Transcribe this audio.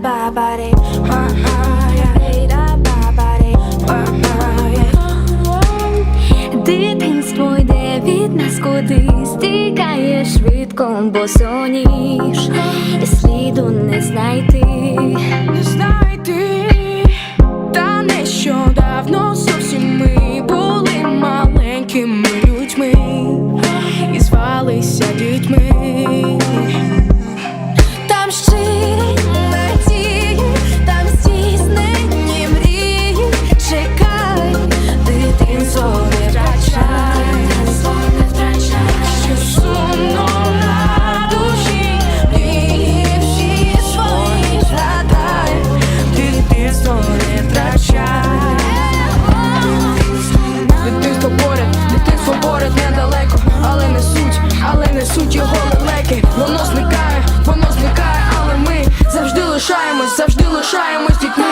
body, uh, uh. Hey, da, ba, body, uh. Дитинство йде від нас кудись, тікає швидко, бо соніш, сліду не знайти. не знайти, та нещодавно зовсім ми були маленькими людьми і звалися дітьми. Там щирі лишаємось, завжди лишаємось дітьми.